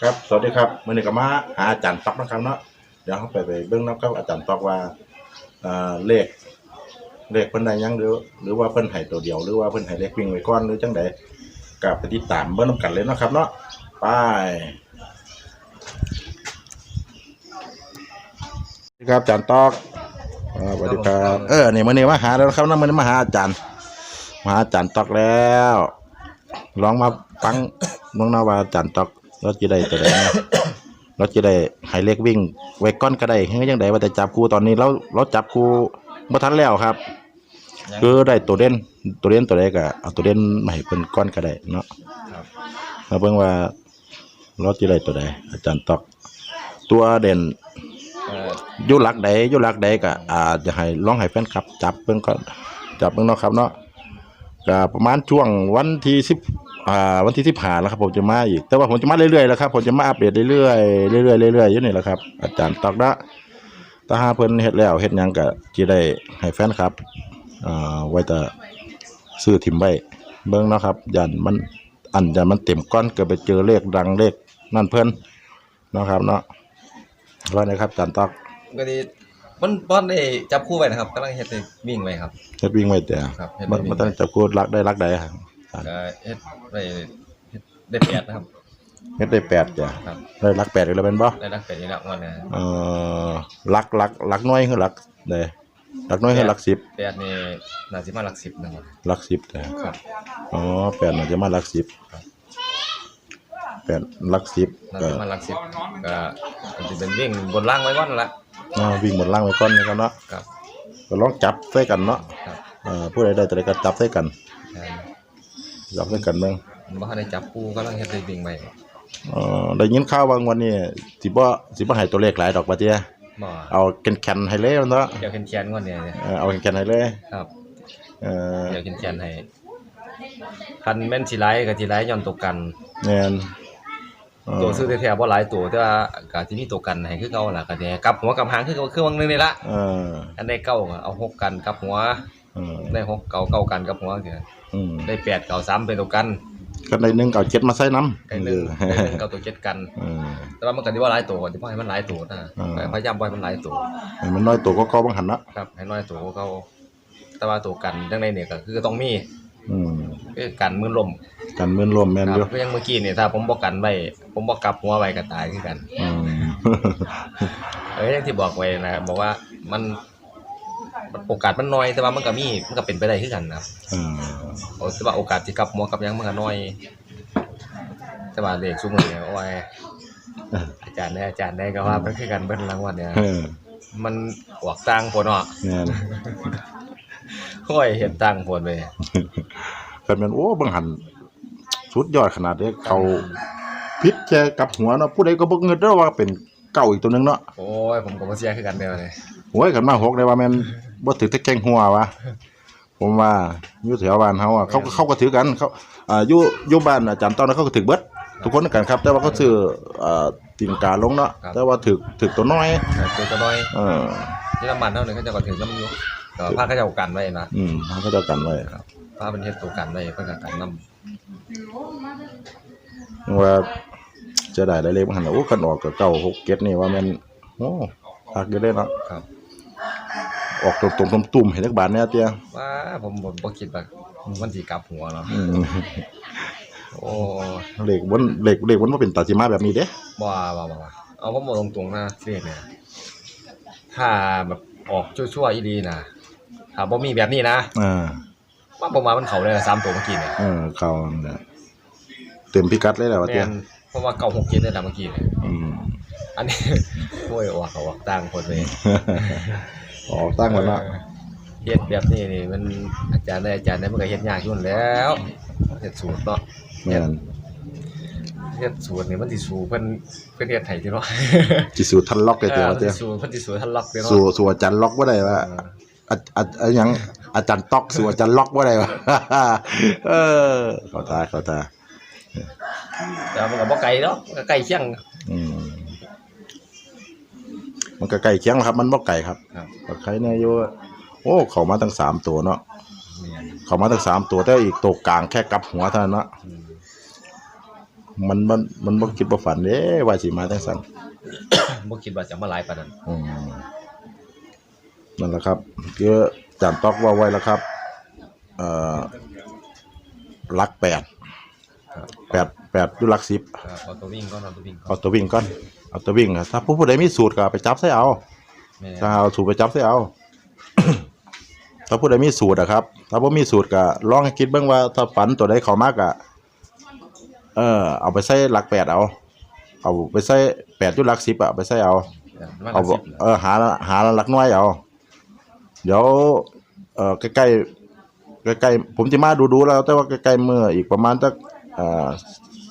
ครับ สวัสดีครับมื่อนี้ก็มาหาอาจารย์ต๊อกนะครับเนาะเดี๋ยวเขาไปไปเบื้องน้ำกับอาจารย์ต๊อกว่าเอ่อเลขเลขเพิ่นได้หยังหรือ หรือว่าเพิ่นให้ตัวเดียว หรือว่าเพิ่นให้เลขวิ่งไว้ก่อนหรือจังใดก็ไปติดตามเบิ่งนํกันเลยเนาะครับเนาะไปสวัสดีครับอาจารย์ต๊อกอ่าสวัสดีครับเออนี่มื่อนี้มาหาแล้วนะครับนะมื่อนี้มาหาอาจารย์มาหาอาจารย์ต๊อกแล้วลองมาฟังน้องนาว่าอาจารย์ต๊อก เราจะได้ตัวใดเนาะเราจะได้ให้เลขวิ่ง ไว้ก้อนก็ได้เฮ้ยยังไงว่าแต่จับครูตอนนี้เราเราจับครูเมื่ทันแล้วครับ คือได้ตัวเด่นตัวเด่นตัวใดก็เอาตัวเด่นมาให้เพิ่นก้อนก็ได้เนาะครับมาเบิ่งว่าเราจะได้ตัวใดอาจารย์ตอกตัวเด่นเอ่ออยู่หลักใดอยู่หลักใดก็อาจจะให้ลองให้แฟนคลับ จับเบิ่งก็จับเบิ่งเนาะครับเนาะก็ประมาณช่วงวันที่สิบ อ่าวันที่สิบห้าแล้วครับผมจะมาอีก แต่ว่าผมจะมาเรื่อยๆแล้วครับผมจะมาอัปเดตเรื่อยๆเรื่อยๆเรื่อยๆอยู่นี่แหละครับอาจารย์ตอกนะถ้าหาเพิ่นเฮ็ดแล้วเฮ็ดหยังก็สิได้ให้แฟนคลับอ่าไว้แต่ซื้อถิ่มไว้เบิ่งเนาะครับยันมันอันยันมันเต็มก้อนก็ไปเจอเลขดังเลขนั่นเพิ่นเนาะครับเนาะว่าไงครับอาจารย์ตอกก็ดีมันบอนได้จับคู่ไว้นะครับกำลังเฮ็ดให้วิ่งไว้ครับเฮ็ดวิ่งไว้แต่ครับเฮ็ดมันวิ่งมันต้องจับกูรักได้รักใดครับ ก็เฮ็ดได้เฮ็ดได้แปดนะครับ เฮ็ดได้แปดจ้ะครับ ได้รักแปดอีกแล้วเป็นบ่ได้รักแปดนี่ละวันนะเอ่อรักรักรักน้อยคือรักใดรักน้อยคือรักสิบแปดนี่น่าสิมาหลักสิบนะครับรักสิบแต่ครับอ๋อแปดน่าจะมารักสิบครับแปดรักสิบน่าก็สิมาหลักสิบก็มันสิเป็นวิ่งบนล่างไว้ก่อนนั่นละอ่าวิ่งหมดล่างไว้ก่อนนะครับเนาะครับก็ลองจับใส่กันเนาะครับเอ่อผู้ใดได้ตัวใดก็จับใส่กันใช่ จับใส่กันเบิ่งมันบ่ทันได้จับคู่กำลังเฮ็ดได้วิ่งไว้เอ่อได้ยินข่าวว่างวันนี้สิบ่สิบ่ให้ตัวเลขหลายดอกว่าเตี้ยบ่เอาแข็งๆให้เลยมันเนาะเดี๋ยวเขียนๆก่อนเนี่ยเออเอาแข็งๆให้เลย ครับ เอ่อเดี๋ยวเขียนๆให้คันแม่นสิไลก็สิไลย้อนตกกันแม่นเอ่อตัวซื้อแท้ๆบ่หลายตัวแต่ว่าก็สิมีตัวกันให้คือเก่าล่ะก็สิให้กลับหัวกลับหางคือคือวังหนึงนี่ละเอออันได้เก้าก็เอาหกกันกลับหัวเออได้หกเก้าเก้ากันกลับหัวสิอืมได้แปดเก้าสามเป็นตัวกันก็ได้หนึ่งเอาเจ็ดมาใส่น้ำไอ้หนึ่งได้หนึ่งเก้าตัวเจ็ดกัน เออ แต่ว่ามันก็สิว่าหลายตัวก็สิบ่ให้มันหลายตัวนะอ่า พยายามบ่ให้มันหลายตัวให้มันน้อยตัวก็เก่าบางหันนะครับ ให้น้อยตัวก็เก่าแต่ว่าตัวกันจังไดเนี่ยก็คือต้องมีอืมคือกันมือลมกันมือนรวมแม่นคอยู่รับก็ยังเมื่อกี้นี่ถ้าผมบ่กันไว้ผมบ่กลับหัวไว้ก็ตายคือกัน อืม เอ้ยอย่างที่บอกไว้นะบอกว่ามัน มันโอกาสมันน้อยแต่ว่ามันก็มีมันก็เป็นไปได้คือกันนะครับเออเอาแต่ว่าโอกาสที่กลับหัวกลับหยังมันก็น้อย แต่ว่าเลขซุมื้อเนี่ยโอ้ยอาจารย์ได้อาจารย์ได้ก็ว่ามันคือกันเบิ่รางวัลเนี่ย เออมันออกต่างโพดเนาะแม่นค่อยเห็นต่างโพดเลยแต่แม่นโอ้บางหันสุดยอดขนาดนี้เขาพิษแค่กับหัวเนาะผู้ใดก็บ่เงินเด้อว่าเป็นเก่าอีกตัวหนึงเนาะโอ้ยผมก็บ่เสียคือกันเด้อเลยโอ้ยกันมาหกได้ว่าแม่น บ่ถือแต่แกงหัววะผมว่าอยู่แถวบ้านเฮาอะเขาก็เขาก็ถือกันเขาอ่าอยู่อยู่บ้านอาจารย์ตอนนั้นเขาก็ถือเบิดทุกคนกันครับ แต่ว่าเขาซื้ออ่าตีนกาลงเนาะแต่ว่าถือถือตัวน้อยตัวก็น้อยเออที่น้ำมันเท่านึงเขาจะก็ถึงน้ำอยู่ก็พาเขาเจ้ากันไว้นะอืมเขาก็จะกันไว้พาเป็นเฮ็ดตัวกันไว้เพิ่นก็กันนำว่าจะได้ได้เลขมันหันน่ะโอ้คันออกกับเก้าหกเก็ดนี่ว่าแม่นโอ้พักอยู่ได้เนาะครับ ออกตรงๆตุ่มๆให้จักบาทเนี่ยเตี้ยว่าผมผมบ่คิดว่ามันสิกลับหัวเนาะอืมโอ้เลขวนเลขเลขวนบ่เป็นตาสิมาแบบนี้เด้บ่บ่บ่บ่เอาผมบอกตรงๆนะเรียกเนี่ยถ้าแบบออกชั่วๆอีหลีนะถ้าบ่มีแบบนี้นะอ่าว่าผมว่ามันเข้าได้ละสามตัวเมื่อกี้เนี่ยเออเขาน่ะเต็มพิกัดเลยแหละว่าแม่เตี้ยนเพราะว่าเก่าหกเจ็ดได้ละเมื่อกี้เนี่ยอืมอันนี้โอ้ยออกเขาออกต่างคนเลย ออกตั้งไว้เนาะเฮ็ดแบบนี้นี่มันอาจารย์ได้อาจารย์ได้มันก็เฮ็ดยากอยู่นั่นแหล้วเฮ็ดสูตรเนาะแม่นเฮ็ดสูตรนี่มันสิสู้เพิ่นเพิ่นเฮ็ดให้ติเนาะสิสู่ทันล็อกได้เตี้ยว่าเอเตี้อยสูตรเพิ่นสิสู้ทันล็อกติเนาะสู่สู่อาจารย์ล็อกบ่ได้ว่าอาอาอาหยังอาจารย์ตอกสู่อาจารย์ล็อกบ่ได้ว่าเออเข้าตาเข้าตาแต่มันก็บ่ไกลเนาะมันก็ใกล้เคียงอืม มันก็ใกล้เคียงแล้วครับ มันบ่ไกลครับครับก็ใครเนี่ยอยู่โอ้ เขามาตั้งสามตัวเนาะแม่นเขามาตั้งสามตัวแต่อีกตัวกลางแค่กลับหัวเท่านั้นเนาะอืมมันมันมันบ่คิดบ่ฝันเด้ว่าสิมาจังซั่นบ่คิดว่าจะมาหลายปานนั้นอืมนั่นแหละครับคือจานตอกว่าไว้แล้วครับเอ่อหลักแปดครับแปดแปดอยู่หลักสิบ ครับเอาตัววิ่งก่อนเอาตัววิ่งก่อเอานตัววิ่งก่อน เอาตัววิ่งอะถ้าผู้ผู้ใดมีสูตรก็เอาไปจับใส่เอาแม่ถ้าเอาสูตรไปจับใส่เอา ถ้าผู้ใดมีสูตรอะครับ ถ้าบ่มีสูตรก็ลองให้คิดเบิ่งว่าถ้าฝันตัวใดเข้ามากอะเออ เอาไปใส่หลักแปดเอา เอาไปใส่แปดอยู่หลักสิบอะเอาไปใส่เอามาเอาละบ่สิบเออหาหาหลักน้อยเอา เดี๋ยว เออใกล้ๆใกล้ๆผมจะมาดูดูๆแล้ว แต่ว่าใกล้ๆเมื่ออีกประมาณสักเอ่อ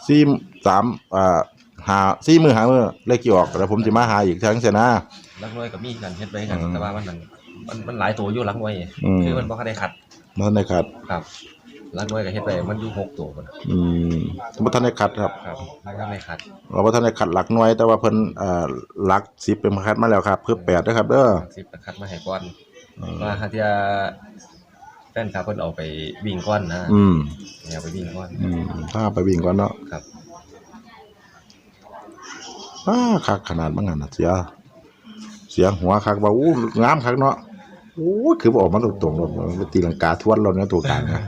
สี่สามอ่า หาสี่มือหามือเลขกี่ออกแล้วผมจะมาหาอีกทั้งเสียนะลักน้อยก็มีกันเฮ็ดไว้กันอืมแต่ว่ามันนั่นมันมันหลายตัวอยู่ลักน้อยอืมคือมันบ่ทันได้ขัดมันในขัดครับลักน้อยก็เฮ็ดไปมันอยู่หกตัวพุ่นน่ะอืมบ่ทันได้ขัดครับครับมันก็ไม่ขัดเราบ่ทันได้ขัดหลักหน่วยแต่ว่าเพิ่นเอ่อหลักสิบเป็นคัดมาแล้วครับเพื่อแปดนะครับเด้อสิบก็ขัดมาให้ก่อนอืมว่าหาเที่ยแฟนคลับเพิ่นเอาไปวิ่งก่อนนะอืมเอาไปวิ่งก่อนอืมถ้าไปวิ่งก่อนเนาะครับ อ้าคักขนาดบางอันน่ะเสีย เสียงหัวคักว่าอู้งามคักเนาะโอ้ยคือบ่ออกมาตรงๆแล้วมันตีลังกาทวนเราเนี่ยตัวกลางนะ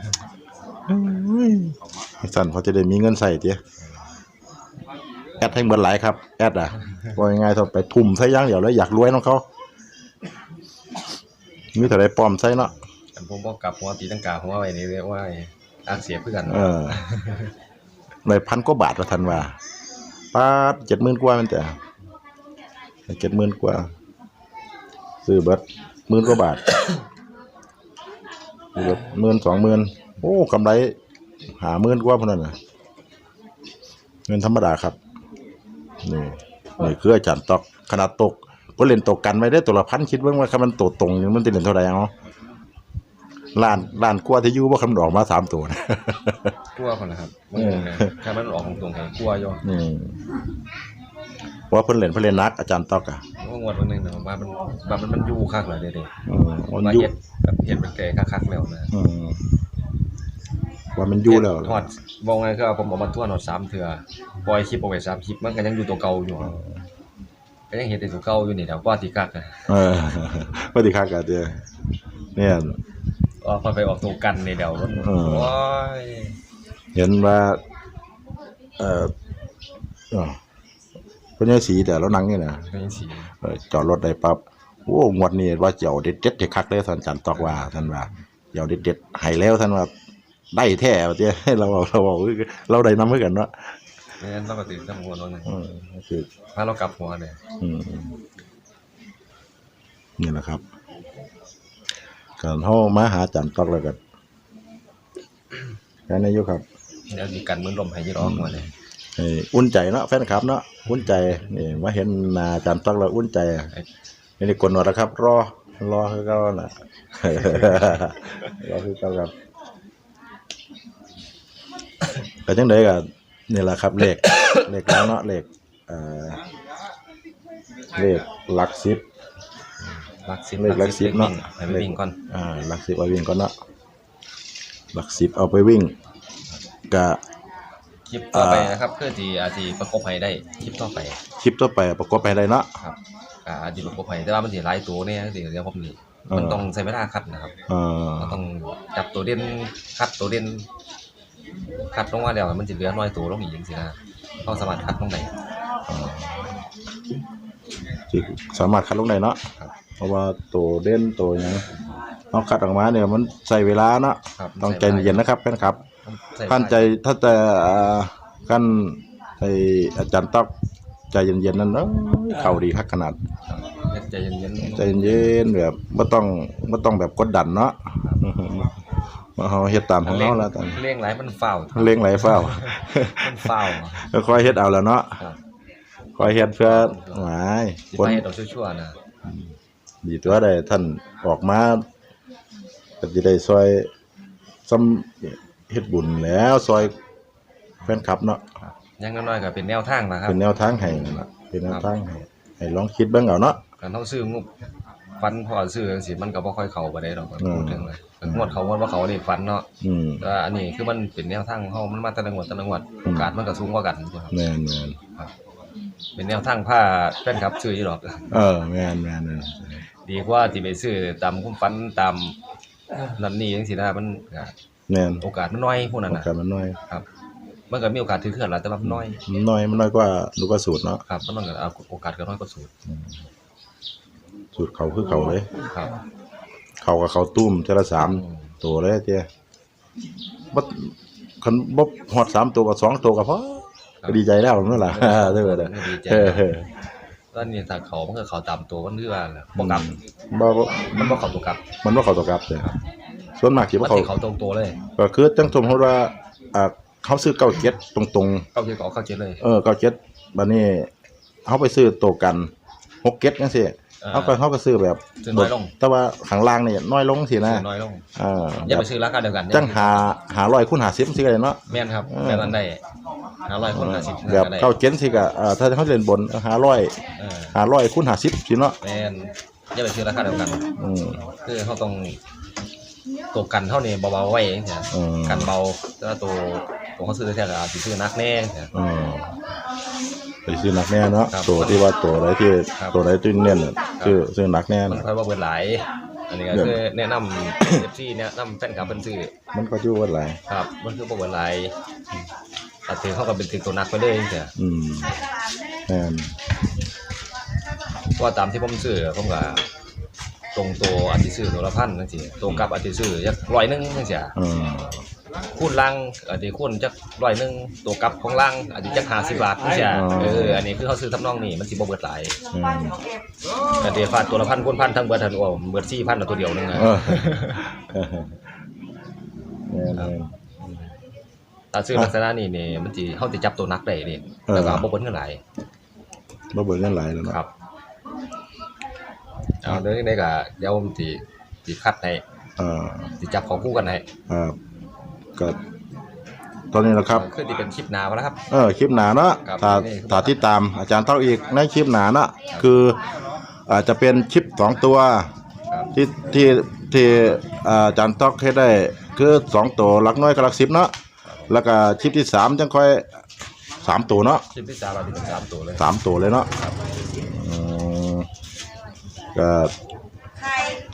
เอ้ยให้สั่นเขาจะได้มีเงินใส่เตี้ยแอดให้เหมือนหลายครับ แอดอะว่ายังไงต้องไปทุ่มใส่อย่างเดียวแล้วอยากรวยน้องเขามีเท่าไรปลอมใส่เนาะอันผมบ่กลับหัวตีลังกาหัวไว้นี่เรียกว่าอากเสียเพื่อกันเออในพันกว่าบาทว่าทันว่า ปาดเจ็ดหมื่นกว่ามันแต่เจ็ดหมื่นกว่า ซื้อเบิดหมื่นกว่าบาทซื้อบิดหมื่นสองหมื่นโอ้กำไรหาหมื่นกว่าพนนั้นนะเงินธรรมดาครับนี่นี่คืออาจารย์ตอกขนาดตกก็เล่นตกกันไว้ได้ตัวละพันคิดเบิ่งว่าคำมันโตตรงมันจะเล่นเท่าไหร่เอาะ ล้านล้านกว่าที่อยู่บ่คำดอกมาสามตัวนะ กลัวคนนะครับมันงงนะถ้ามันออกตรงๆให้กลัวอยู่อืมว่าเพิ่นเล่นเพิ่นเล่นนักอาจารย์ตอกอะว่างวดวันหนึงนะว่ามันว่ามันมันอยู่คักแล้วเด้อืมๆมันว่าอยู่เฮ็ดแบบเฮ็ดเป็นแก่คักๆแล้วนะอืมว่ามันอยู่แล้วทอดบอกไงคือเอาผมเออกมาทั่วหนอดสามเทื่อปล่อยคลิปเอาไว้สามคลิปมันก็ยังอยู่ตัวเก่าอยู่ก็ยังเฮ็ดแต่ตัวเก่าอยู่นี่แหล้วกว่าที่คักนะเออสวัสดีครับกันเด้อเนี่ย ก็พอไปออกตัวกันนี่เดี๋ยวมันเออโอ้ยเห็นว่า เอ่อเอ่อเพิ่นยังสีแต่แล้วหนังนี่นะเป็นจังซี่เออจอดรถได้ปั๊บโอ้งวดนี้ว่าเจ้าเด็ดเด็ดๆให้คักเลยท่านอาจารย์ตอกว่าท่านว่าเจ้าเด็ดเด็ดๆให้แล้วท่านว่าได้แท้ว่าเจ้เราเอาเราเอาเราได้นำคือกันเนาะไม่งั้นต้องก็ตื่นตั้งหัววันนึงเออคือพาเรากลับหัวเนี่ยอืมนี่แหละครับ การเฮามาหาอาจารย์ตอกแล้วก็แค่นี้อยู่ครับเดี๋ยวมีกันมือลมให้ยี่ร้องหัวเนี่ยให้อุ่นใจเนาะแฟนคลับเนาะอุ่นใจนี่มาเห็นหน้าอาจารย์ตอกแล้วอุ่นใจไม่ได้กดหนวดแล้วครับ รอรอคือเก่าน่ะรอคือเก่าครับก็จังไดก็นี่แหละครับเลขเลขแล้วเนาะเลขเอ่อเลขหลักสิบ ลักสิบเลขลักสิบเนาะให้ไปวิ่งก่อนอ่าหลักสิบเอาวิ่งก่อนเนาะหลักสิบเอาไปวิ่งกะคลิปต่อไปอ่านะครับเพื่อที่อาจจะประกบให้ได้คลิปต่อไปคลิปต่อไปประกอบไปได้เนาะครับอ่าอาจจะประกบให้แต่ว่ามันสิหลายตัวเนี่ยสิเดี๋ยวผมนี่เออมันต้องใช้เวลาคัดนะครับเอ่อเราต้องจับตัวเด่นคัดตัวเด่นคัดลงมาแล้วมันจะเหลือน้อยตัวลงอีกจังซี่นะเขาสามารถคัดลงได้สิสามารถคัดลงได้เนาะครับ เพราะว่าตัวเด่นตัวหยังเอาคัดออกมาเนี่ยมันใช้เวลาเนาะครับต้องใจเย็นนะครับแฟนครับใส่ท่านใจถ้าแต่อ่ากันไออาจารย์ตอกใจเย็นๆนั่นเอ้ยเข้าดีคักขนาดครับใจเย็นๆใจเย็นๆแบบบ่ต้องบ่ต้องแบบกดดันเนาะมาเฮาเฮ็ดตามของเราแล้วตอนเลี้ยงหลายมันเฝ้าเร่งไหลเฝ้ามันเฝ้าค่อยๆเฮ็ดเอาแล้วเนาะครับค่อยเฮ็ดเพื่อหมายสิคนไปเฮ็ดเอาชั่วๆนะ ดีตัวได้ท่านออกมาก็สิได้ซอยซ้ำเฮ็ดบุญแล้วซอยแฟนคลับเนาะอยังน้อยๆก็เป็นแนวทางนะครับเป็นแนวทางให้นั่นล่ะเป็นแนวทางให้ให้ลองคิดเบิ่งเอาเนาะ การเฮาซื้องบฟันพอซื้อจังซี่มันก็บ่ค่อยเข้าบ่ได้ดอกอืม พูดถึงเลยงวดเขางวดว่าเขาเลขฝันเนาะอืม แต่ว่าอันนี้คือมันเป็นแนวทางของเฮามันมาแต่ละงวดแต่ละงวดอืม โอกาสมันก็สูงกว่ากันครับแม่นแม่นเป็นแนวทางผ้าแฟนครับซื้ออยู่หรอก เออแม่นแม่นแม่น ดีกว่าที่ไปซื้อตามคุ้มฝันตามนั่นนี่จังซี่นะมันก็แม่นโอกาสมันน้อยพวกนั้นโอน่ะ กาสมันน้อย ครับ มันก็มีโอกาสถือเคลื่อนล่ะแต่ว่ามันน้อย มันน้อยมันน้อยกว่าลูกกระสูตรเนาะครับ มันน้อยก็เอาโอกาสก็น้อยกว่าสูตรสูตรเขาคือเขาเลย ครับ เขากับเขาตุ้มเทอละสามอืมตัวเลยเจ้บ่คันบ่ฮอดสามตัวกับสองตัวก็พอก็ดีใจแล้วนั่นล่ะ เด้อเด้อดีใจเออ เออตอนนี้ถ้าเขามันก็เขาตามตัวมันคือว่าล่ะบ่กลับบ่บ่มันบ่เข้าตัวกลับ มันบ่เข้าตัวกลับเลยส่วนมากที่มับ่นเข้าสิเขาตรงตัวเลย ก็คือจังสมมุติว่าอ่าเขาซื้อเก้าเจ็ดตรงเข้าเกี่ยวกับเข้าเจ็ดเลยๆเออเก้าเจ็ดบัดนี้เขาไปซื้อตัวกันหกเจ็ดจังซี่อ่า เขาก็เขาก็ซื้อแบบซื้อน้อยลง แต่ว่าข้างล่างนี่น้อยลงสินะซื้อน้อยลงอ่าอย่าแบไปบซื้อราคาเดียวกันจังหาหาร้อยคูณหาสิบสิก็ได้เนาะแม่นครับเออแม่นอันได้หาร้อยคนละสิบแบบก็ได้เก้าเจ็ดสิก็อ่าถ้าเขาเล่นบนหาร้อยเออหาร้อยคูณหาสิบสิเนาะแม่นอย่าไปซื้อราคาเดียวกันอืมคือเขาต้องตัวกันเท่านี้เบาๆไว้เองจ้ะอืมกันเบาแล้วตัวตัวเขาซื้อแท้ๆก็อาจสิซื้อนักแน่จ้ะอืมไปซื้อหนักแน่เนาะครับตัวที่ว่าตัวอะไรที่ครับตัวอะไรที่เน้นน่ะ ซื้อซื้อหนักแน่มันน่ะค่อยว่าเบิดหลาย อันนี้ก็เดี๋ยว คือแนะนำ FC แนะนำแฟนคลับเพิ่นซื้อมันก็อยู่ว่าหลายครับ มันคือบ่เบิดหลายถ้าถือเขาก็เป็นถือตัวนักไปเลยจ้ะอืมแม่นเพราะว่าตามที่ผมซื้อผมก็ตรงตัวอาจสิซื้อตัวละพันจังซี่ตรงกับอาจสิซื้อจักร้อยหนึงจังซี่อืม คูณล่างอาจจะคูณจักร้อยหนึงตัวกลับของล่างอาจจะจัก50บาทจังซี่เอออันนี้คือเขาซื้อทำนองนี้มันสิบ่เบิดหลายอืม แต่เดี๋ยวฟาดตัวละพันคูณพันทั้งเบิดทันโอ้เบิด4,000ละตัวเดียวนึงอะเออแม่นแม่นถ้าซื้อลักษณะนี้นี่มันสิเฮาสิจับตัวนักได้นี่เออ แล้วก็บ่เบิดเงินหลายบ่เบิ่งกันหลายแล้วเนาะครับเอาเดี๋ยวนี้ก็เดี๋ยวผมสิสิคัดให้อ่าสิจับของคู่กันให้ครับ ก็ตอนนี้นะครับคือที่เป็นคลิปหน้าบ่แล้วครับ เออคลิปหนาเนาะครับถ้านี่คือถ้าที่ตามอาจารย์เต้าอีกในคลิปหนาเนาะคืออาจจะเป็นคลิปสองตัว ครับที่ที่ที่อ่าอาจารย์ต๊อกให้ได้คือสองตัวหลักน้อยกับหลักสิบเนาะแล้วก็คลิปที่สามจังค่อยสามตัวเนาะคลิปที่สามเราที่เป็นสามตัวเลยสามตัวเลยเนาะครับอืมก็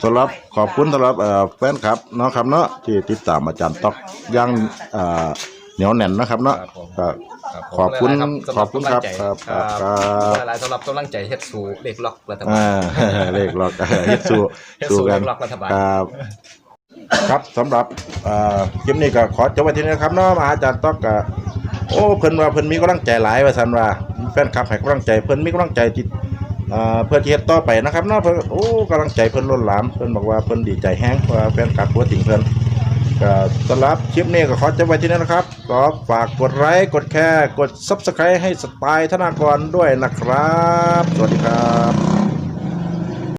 สำหรับขอบคุณสำหรับเอ่อแฟนครับเนาะครับเนาะที่ติดตามอาจารย์ต๊อกอยังอ่าเหนียวแน่นนะครับเนาะครับผมก็ครับขอบคุณหลายๆสำหขอบคุณครับกำลังใจครับครับครับหลายๆสำหรับกำลังใจเฮ็ดสู่เลขล็อกรัฐบาล อ่า เลขล็อกเฮ็ดสู้เฮ็ดสู้สู่เลกันขล็อกรัฐบาล ครับ ครับสำหรับอ่าคลิปนี้ก็ขอจบไว้ที่นี้นะครับเนาะมาอาจารย์ต๊อกก็โอ้เพิ่นว่าเพิ่นมีกำลังใจหลายว่าซั่นว่าแฟนคลับให้กำลังใจเพิ่นมีกำลังใจที่ อ่าเพื่อที่เฮ็ดต่อไปนะครับเนาะเพิ่นโอ้กำลังใจเพิ่นล้นหลามเพิ่นบอกว่าเพิ่นดีใจแฮงว่าแฟนคลับบ่ทิ้งเพิ่นก็สำหรับคลิปนี้ก็ขอจบไว้ที่นี้นะครับก็ฝากกดไลค์กดแชร์กด Subscribe ให้สไตล์ธนากรด้วยนะครับ สวัสดีครับ